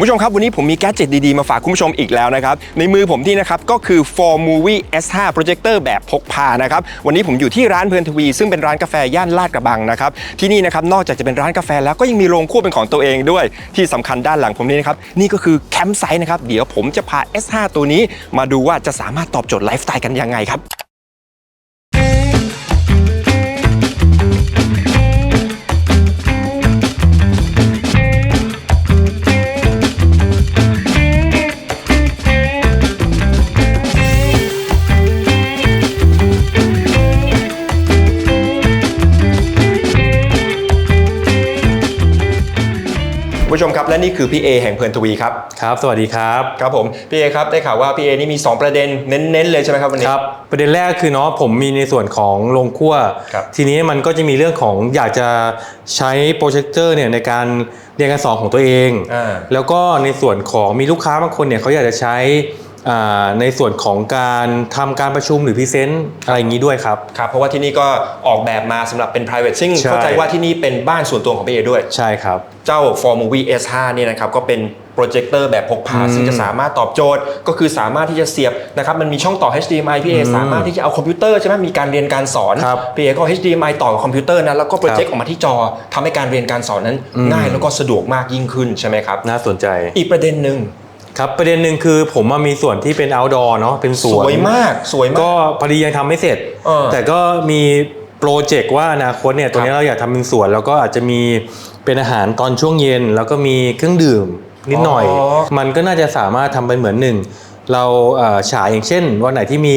คุณผู้ชมครับวันนี้ผมมีแกดเจ็ตดีๆ มาฝากคุณผู้ชมอีกแล้วนะครับ ในมือผมที่นะครับก็คือ For Movie S5 Projector แบบพกพานะครับ วันนี้ผมอยู่ที่ร้านเพลินทวี ซึ่งเป็นร้านกาแฟย่านลาดกระบังนะครับ ที่นี่นะครับนอกจากจะเป็นร้านกาแฟแล้วก็ยังมีโรงครัวเป็นของตัวเองด้วย ที่สำคัญด้านหลังผมนี้นะครับนี่ก็คือแคมป์ไซต์นะครับเดี๋ยวผมจะพา S5 ตัวนี้ มาดูว่าจะสามารถตอบโจทย์ไลฟ์สไตล์กันยังไงครับ คุณผู้ชมครับและนี่คือพี่เอแห่งเพลินทวีครับครับ สวัสดีครับครับผมพี่เอครับได้ข่าวว่าพี่เอนี่มี 2 ประเด็นเน้นๆเลยใช่ไหมครับวันนี้ครับประเด็นแรกคือเนาะผมมีในส่วนของโรงครัวครับ ทีนี้มันก็จะมีเรื่องของอยากจะใช้โปรเจคเตอร์เนี่ยในการเรียนการสอนของตัวเอง อ่า แล้วก็ในส่วนของมีลูกค้าบางคนเนี่ยเขาอยากจะใช้อ่า ในส่วนของการทำการประชุมหรือพรีเซนต์อะไรอย่างนี้ด้วยครับครับ เพราะว่าที่นี่ก็ออกแบบมาสำหรับเป็น private ซึ่งใช่เข้าใจว่าที่นี่เป็นบ้านส่วนตัวของพี่เอด้วยใช่ครับ เจ้า For Movie S5 เนี่ยนะครับก็เป็นโปรเจคเตอร์แบบพกพาอืมซึ่งจะสามารถตอบโจทย์ ก็คือสามารถที่จะเสียบนะครับมันมีช่องต่อ HDMI พี่เออืมสามารถที่จะเอาคอมพิวเตอร์ใช่ไหมมีการเรียนการสอนครับพี่เอก็ HDMI ต่อกับคอมพิวเตอร์นะแล้วก็โปรเจกต์คอรับอกมาที่จอทำให้การเรียนการสอนนั้นอืมง่ายแล้วก็สะดวกมากยิ่งขึ้นใช่ไหมครับน่าสนใจ อีกประเด็นหนึ่ง ครับประเด็นหนึ่งคือผมมามีส่วนที่เป็น outdoor เนาะเป็นสสวนวยมากสวยมาก ก็พอดียังทำไม่เสร็จ เออแต่ก็มีโปรเจกต์ว่าอนาคตเนี่ยตัวนี้เราอยากทำเป็นสวน แล้วก็อาจจะมีเป็นอาหารตอนช่วงเย็น แล้วก็มีเครื่องดื่มนิดหน่อย อ๋อ มันก็น่าจะสามารถทำเป็นเหมือนหนึ่ง เราเอ่อฉายอย่างเช่น วันไหนที่มี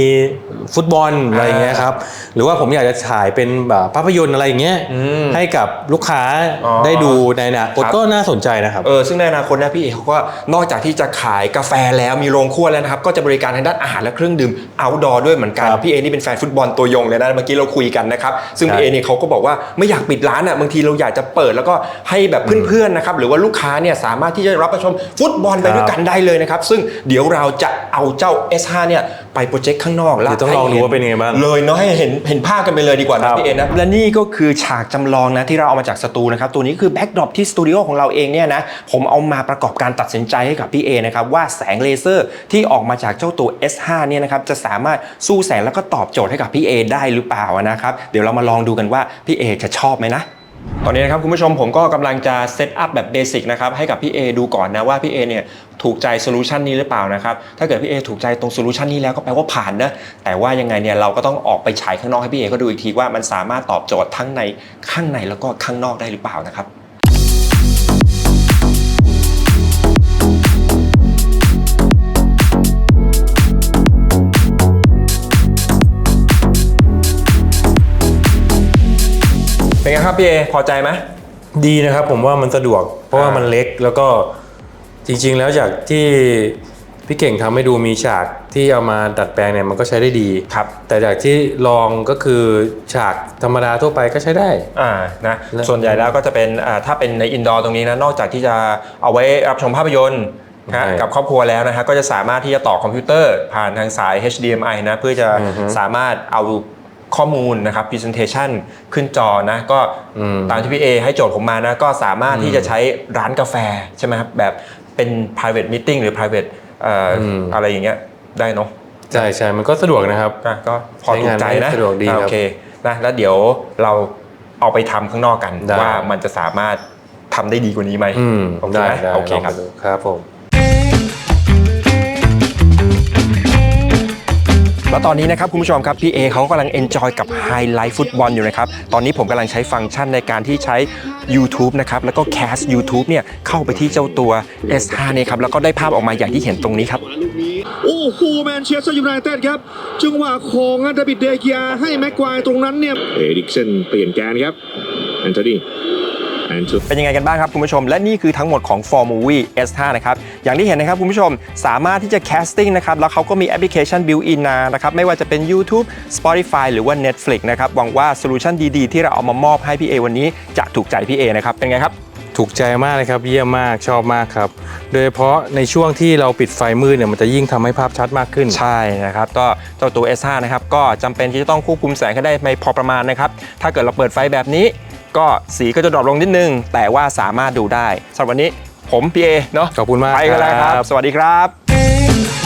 ฟุตบอลอะไรอย่างเงี้ยครับหรือว่าผมอยากจะฉายเป็นแบบภาพยนตร์อะไรอย่างเงี้ยอืมให้กับลูกค้าอ๋อได้ดูในอนาคตครับก็น่าสนใจนะครับเออซึ่งในอนาคตนะพี่เอกเขาก็นอกจากที่จะขายกาแฟแล้วมีโรงครัวแล้วนะครับก็จะบริการทางด้านอาหารและเครื่องดื่ม outdoor ด้วยเหมือนกันครับพี่เอนี่เป็นแฟนฟุตบอลตัวยงเลยนะเมื่อกี้เราคุยกันนะครับซึ่งใช่พี่เอเนี่ยเขาก็บอกว่าไม่อยากปิดร้านอะบางทีเราอยากจะเปิดแล้วก็ให้แบบเพื่อนๆนะครับหรือว่าลูกค้าเนี่ยสามารถที่จะรับประชมฟุตบอลไปด้วยกันได้เลยนะครับซึ่งเดี๋ยวเราจะเอาเจ้า S5 เนี่ยไปโปรเจกต์ข้างนอกแล้วเดี๋ยวต้องลองดูว่าเป็นยังไงบ้าง เลยเนาะให้เห็นเห็นภาพกันไปเลยดีกว่าคนะรับพี่เอนะและนี่ก็คือฉากจำลองนะที่เราเอามาจากสตูนะครับตัวนี้คือแบ็กดรอปที่สตูดิโอของเราเองเนี่ยนะผมเอามาประกอบการตัดสินใจให้กับพี่เอนะครับว่าแสงเลเซอร์ที่ออกมาจากเจ้าตัว S5 เนี่ยนะครับจะสามารถสู้แสงแล้วก็ตอบโจทย์ให้กับพี่เอได้หรือเปล่านะครับเดี๋ยวเรามาลองดูกันว่าพี่เอจะชอบไหมนะ ตอนนี้นะครับคุณผู้ชมผมก็กำลังจะเซตอัพแบบเบสิกนะครับให้กับพี่เอดูก่อนนะว่าพี่เอเนี่ยถูกใจโซลูชันนี้หรือเปล่านะครับถ้าเกิดพี่เอถูกใจตรงโซลูชันนี้แล้วก็แปลว่าผ่านนะแต่ว่ายังไงเนี่ยเราก็ต้องออกไปฉายข้างนอกให้พี่เอก็ดูอีกทีว่ามันสามารถตอบโจทย์ทั้งในข้างในแล้วก็ข้างนอกได้หรือเปล่านะครับ เป็นไงครับพี่เอพอใจไหมดีนะครับผมว่ามันสะดวก เพราะว่าอ่ามัมันเล็กแล้วก็จริง ๆ แล้วจากที่พี่เก่งทำให้ดูมีฉากที่เอามาดัดแปลงเนี่ยมันก็ใช้ได้ดีครับ แต่จากที่ลองก็คือฉากธรรมดาทั่วไปก็ใช้ได้อ่านะแล้วส่วนใหญ่แล้วก็จะเป็นอ่าถ้าเป็นในอินดอร์ตรงนี้นะนอกจากที่จะเอาไว้รับชมภาพยนตร์นะฮะใช่กับครอบครัวแล้วนะฮะก็จะสามารถที่จะต่อคอมพิวเตอร์ผ่านทางสาย HDMI นะเพื่อจะอือฮึสามารถเอา ข้อมูลนะครับ Presentation ขึ้นจอนะก็อืมตามที่พี่เอให้โจทย์ผมมานะก็สามารถที่จะใช้ร้านกาแฟใช่ไหมครับแบบเป็น private meeting หรือ private เอ่ออมอะไรอย่างเงี้ยได้เนาะใช่ใช่มันก็สะดวกนะครับนะก็พอถูกใจนะใช้งานได้สะดวกดีครับโอเคนะแล้วเดี๋ยวเราเอาไปทำข้างนอกกันได้ว่ามันจะสามารถทำได้ดีกว่านี้ไหมอืมโอเคได้ไหมได้โอเคลงครับไปดูครับผม แล้วตอนนี้นะครับคุณผู้ชมครับพี่เอเขากำลังเอนจอยกับไฮไลท์ฟุตบอลอยู่นะครับ ตอนนี้ผมกำลังใช้ฟังก์ชันในการที่ใช้ YouTube นะครับ แล้วก็แคส YouTube เนี่ยเข้าไปที่เจ้าตัว S5 เนี่ยครับ แล้วก็ได้ภาพออกมาอย่างที่เห็นตรงนี้ครับ ลูกนี้โอ้โหแมนเชสเตอร์ยูไนเต็ดครับจังหวะของดาบิดเดกียให้แม็กควายตรงนั้นเนี่ยเอริกเซนเปลี่ยนแกนครับแอนโทนีแอนโท เป็นยังไงกันบ้างครับคุณผู้ชม และนี่คือทั้งหมดของ For Movie S5 นะครับ อย่างที่เห็นนะครับคุณผู้ชมสามารถที่จะ casting นะครับ แล้วเขาก็มีแอปพลิเคชัน built-in มานะครับ ไม่ว่าจะเป็น YouTube Spotify หรือว่า Netflix นะครับ หวังว่าโซลูชันดีๆ ที่เราเอามามอบให้พี่เอวันนี้จะถูกใจพี่เอนะครับ เป็นไงครับถูกใจมากเลยครับเยี่ยมมากชอบมากครับ โดยเฉพาะในช่วงที่เราปิดไฟมืดเนี่ยมันจะยิ่งทำให้ภาพชัดมากขึ้น ใช่นะครับก็เจ้าตัว S5 นะครับก็จำเป็นที่จะต้องควบคุมแสงให้ได้ไม่พอประมาณนะครับ ถ้าเกิดเราเปิดไฟแบบนี้ ก็สีก็จะดรอปลงนิดนึง แต่ว่าสามารถดูได้สำหรับวันนี้ผผมพี่เอเนาะขอบคุณมากไปกันแล้วครับครับสวัสดีครับ